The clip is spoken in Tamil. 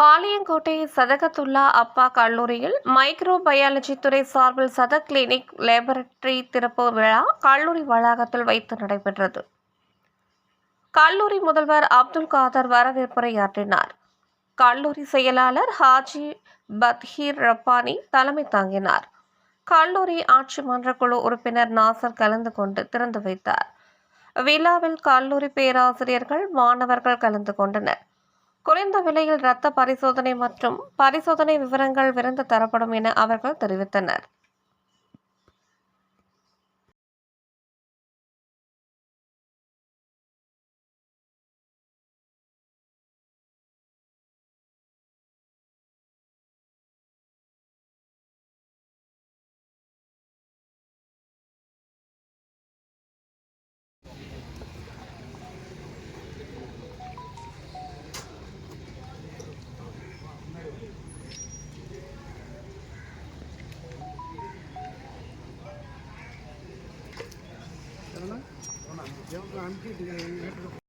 பாளையங்கோட்டை சதகத்துல்லா அப்பா கல்லூரியில் மைக்ரோ பயாலஜி துறை சார்பில் சத கிளினிக் லேபரட்டரி திறப்பு விழா கல்லூரி வளாகத்தில் வைத்து நடைபெற்றது. கல்லூரி முதல்வர் அப்துல் காதர் வரவேற்புரையாற்றினார். கல்லூரி செயலாளர் ஹாஜி பத்ஹீர் ரப்பானி தலைமை தாங்கினார். கல்லூரி ஆட்சி மன்றக்குழு குழு உறுப்பினர் நாசர் கலந்து கொண்டு திறந்து வைத்தார். விழாவில் கல்லூரி பேராசிரியர்கள் மாணவர்கள் கலந்து கொண்டனர். குறைந்த விலையில் இரத்த பரிசோதனை மற்றும் பரிசோதனை விவரங்கள் விரைந்து தரப்படும் என அவர்கள் தெரிவித்தனர். Nanti di.